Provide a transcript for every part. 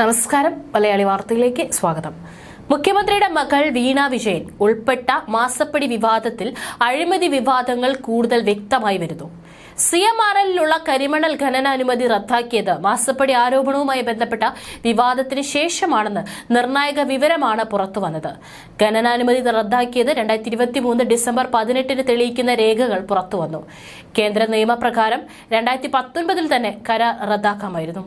നമസ്കാരം. മലയാളി വാർത്തയിലേക്ക് സ്വാഗതം. മുഖ്യമന്ത്രിയുടെ മകൾ വീണ വിജയൻ ഉൾപ്പെട്ട മാസപ്പടി വിവാദത്തിൽ അഴിമതി വിവാദങ്ങൾ കൂടുതൽ വ്യക്തമായി വരുന്നു. സി എം ആർ എല്ലിലുള്ള കരിമണൽ ഖനനാനുമതി റദ്ദാക്കിയത് മാസപ്പടി ആരോപണവുമായി ബന്ധപ്പെട്ട വിവാദത്തിന് ശേഷമാണെന്ന് നിർണായക വിവരമാണ് പുറത്തുവന്നത്. ഖനനാനുമതി റദ്ദാക്കിയത് രണ്ടായിരത്തി ഇരുപത്തി മൂന്ന് ഡിസംബർ പതിനെട്ടിന് തെളിയിക്കുന്ന രേഖകൾ പുറത്തുവന്നു. കേന്ദ്ര നിയമപ്രകാരം രണ്ടായിരത്തി പത്തൊൻപതിൽ തന്നെ കരാർ റദ്ദാക്കാമായിരുന്നു.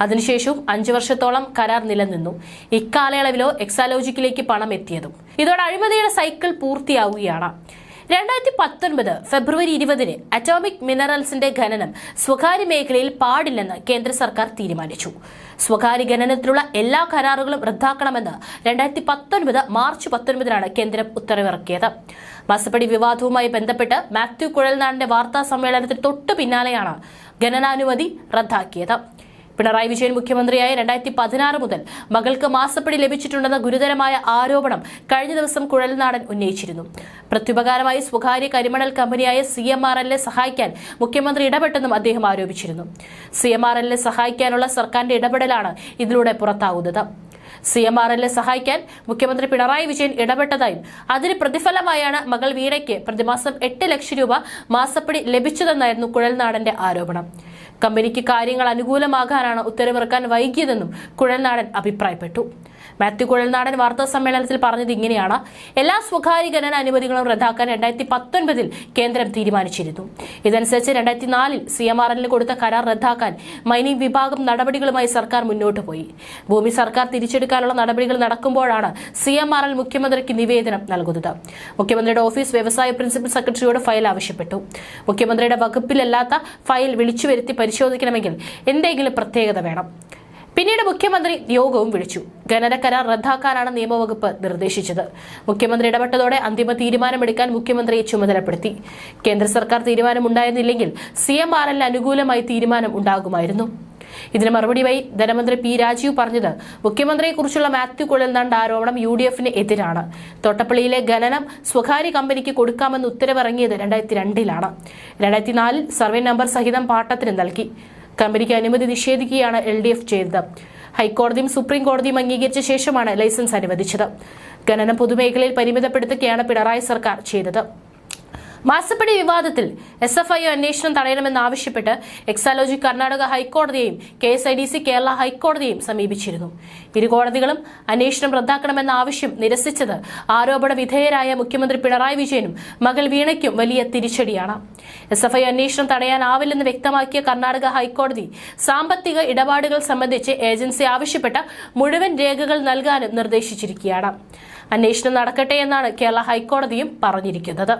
അതിനുശേഷവും അഞ്ചു വർഷത്തോളം കരാർ നിലനിന്നു. ഇക്കാലയളവിലോ എക്സാലോജിക്കിലേക്ക് പണം എത്തിയതും. ഇതോടെ അഴിമതിയുടെ സൈക്കിൾ പൂർത്തിയാവുകയാണ്. രണ്ടായിരത്തി പത്തൊൻപത് ഫെബ്രുവരി ഇരുപതിന് അറ്റോമിക് മിനറൽസിന്റെ ഖനനം സ്വകാര്യ മേഖലയിൽ പാടില്ലെന്ന് കേന്ദ്ര സർക്കാർ തീരുമാനിച്ചു. സ്വകാര്യ ഖനനത്തിലുള്ള എല്ലാ കരാറുകളും റദ്ദാക്കണമെന്ന് രണ്ടായിരത്തി പത്തൊൻപത് മാർച്ച് പത്തൊൻപതിനാണ് കേന്ദ്രം ഉത്തരവിറക്കിയത്. മസപ്പടി വിവാദവുമായി ബന്ധപ്പെട്ട് മാത്യു കുഴൽനാടിന്റെ വാർത്താ സമ്മേളനത്തിന് തൊട്ടു പിന്നാലെയാണ് ഖനനാനുമതി റദ്ദാക്കിയത്. പിണറായി വിജയൻ മുഖ്യമന്ത്രിയായ രണ്ടായിരത്തി പതിനാറ് മുതൽ മകൾക്ക് മാസപ്പടി ലഭിച്ചിട്ടുണ്ടെന്ന ഗുരുതരമായ ആരോപണം കഴിഞ്ഞ ദിവസം കുഴൽനാടൻ ഉന്നയിച്ചിരുന്നു. പ്രത്യുപകാരമായി സ്വകാര്യ കരിമണൽ കമ്പനിയായ സി എം ആർ എല്ലെ സഹായിക്കാൻ മുഖ്യമന്ത്രി ഇടപെട്ടെന്നും അദ്ദേഹം ആരോപിച്ചിരുന്നു. സി എം ആർ എല്ലെ സഹായിക്കാനുള്ള സർക്കാരിന്റെ ഇടപെടലാണ് ഇതിലൂടെ പുറത്താകുന്നത് സി എം ആർ എല്ലെ സഹായിക്കാൻ മുഖ്യമന്ത്രി പിണറായി വിജയൻ ഇടപെട്ടതായും അതിന് പ്രതിഫലമായാണ് മകൾ വീണയ്ക്ക് പ്രതിമാസം എട്ട് ലക്ഷം രൂപ മാസപ്പടി ലഭിച്ചതെന്നായിരുന്നു കുഴൽനാടന്റെ ആരോപണം. കമ്പനിക്ക് കാര്യങ്ങൾ അനുകൂലമാകാനാണ് ഉത്തരവിറക്കാൻ വൈകിയതെന്നും കുഴൽനാടൻ അഭിപ്രായപ്പെട്ടു. മാത്യു കുഴൽനാടൻ വാർത്താ സമ്മേളനത്തിൽ പറഞ്ഞത് ഇങ്ങനെയാണ്. എല്ലാ സ്വകാര്യ ഖനന അനുമതികളും റദ്ദാക്കാൻ രണ്ടായിരത്തി പത്തൊൻപതിൽ കേന്ദ്രം തീരുമാനിച്ചിരുന്നു. ഇതനുസരിച്ച് രണ്ടായിരത്തി നാലിൽ സി എം ആർ എല്ലിന് കൊടുത്ത കരാർ റദ്ദാക്കാൻ മൈനിങ് വിഭാഗം നടപടികളുമായി സർക്കാർ മുന്നോട്ട് പോയി. ഭൂമി സർക്കാർ തിരിച്ചെടുക്കാനുള്ള നടപടികൾ നടക്കുമ്പോഴാണ് സി എം ആർ എൽ മുഖ്യമന്ത്രിക്ക് നിവേദനം നൽകുന്നത്. മുഖ്യമന്ത്രിയുടെ ഓഫീസ് വ്യവസായ പ്രിൻസിപ്പൽ സെക്രട്ടറിയോട് ഫയൽ ആവശ്യപ്പെട്ടു. മുഖ്യമന്ത്രിയുടെ വകുപ്പിലല്ലാത്ത ഫയൽ വിളിച്ചു വരുത്തി പരിശോധിക്കണമെങ്കിൽ എന്തെങ്കിലും പ്രത്യേകത വേണം. പിന്നീട് മുഖ്യമന്ത്രി യോഗവും വിളിച്ചു. ഖനന കരാർ റദ്ദാക്കാനാണ് നിയമവകുപ്പ് നിർദ്ദേശിച്ചത്. മുഖ്യമന്ത്രി ഇടപെട്ടതോടെ അന്തിമ തീരുമാനമെടുക്കാൻ മുഖ്യമന്ത്രിയെ ചുമതലപ്പെടുത്തി. കേന്ദ്ര സർക്കാർ തീരുമാനമുണ്ടായിരുന്നില്ലെങ്കിൽ സി എം ആർ അനുകൂലമായി തീരുമാനം ഉണ്ടാകുമായിരുന്നു. ഇതിന് മറുപടിയായി ധനമന്ത്രി പി രാജീവ് പറഞ്ഞത് മുഖ്യമന്ത്രിയെക്കുറിച്ചുള്ള മാത്യു കുഴൽനാണ്ട് ആരോപണം യു ഡി എഫിന് എതിരാണ്. തോട്ടപ്പള്ളിയിലെ ഖനനം സ്വകാര്യ കമ്പനിക്ക് കൊടുക്കാമെന്ന് ഉത്തരവിറങ്ങിയത് രണ്ടായിരത്തി രണ്ടിലാണ് രണ്ടായിരത്തി നാലിൽ സർവേ നമ്പർ സഹിതം പാട്ടത്തിന് നൽകി. കമ്പനിക്ക് അനുമതി നിഷേധിക്കുകയാണ് എൽ ഡി എഫ് ചെയ്തത്. ഹൈക്കോടതിയും സുപ്രീം കോടതിയും അംഗീകരിച്ച ശേഷമാണ് ലൈസൻസ് അനുവദിച്ചത്. ഖനനം പൊതുമേഖലയിൽ പരിമിതപ്പെടുത്തുകയാണ് പിണറായി സർക്കാർ ചെയ്തത്. മാസപ്പടി വിവാദത്തിൽ എസ് എഫ് ഐ അന്വേഷണം തടയണമെന്നാവശ്യപ്പെട്ട് Exalogic Karnataka ഹൈക്കോടതിയെയും K S I D C Kerala ഹൈക്കോടതിയെയും സമീപിച്ചിരുന്നു. ഇരു കോടതികളും അന്വേഷണം റദ്ദാക്കണമെന്ന ആവശ്യം നിരസിച്ചത് ആരോപണ വിധേയരായ മുഖ്യമന്ത്രി പിണറായി വിജയനും മകൾ വീണയ്ക്കും വലിയ തിരിച്ചടിയാണ്. എസ് എഫ് ഐ അന്വേഷണം തടയാനാവില്ലെന്ന് വ്യക്തമാക്കിയ കർണാടക ഹൈക്കോടതി സാമ്പത്തിക ഇടപാടുകൾ സംബന്ധിച്ച് ഏജൻസി ആവശ്യപ്പെട്ട മുഴുവൻ രേഖകൾ നൽകാനും നിർദ്ദേശിച്ചിരിക്കുകയാണ്. അന്വേഷണം നടക്കട്ടെ എന്നാണ് കേരള ഹൈക്കോടതിയും പറഞ്ഞിരിക്കുന്നത്.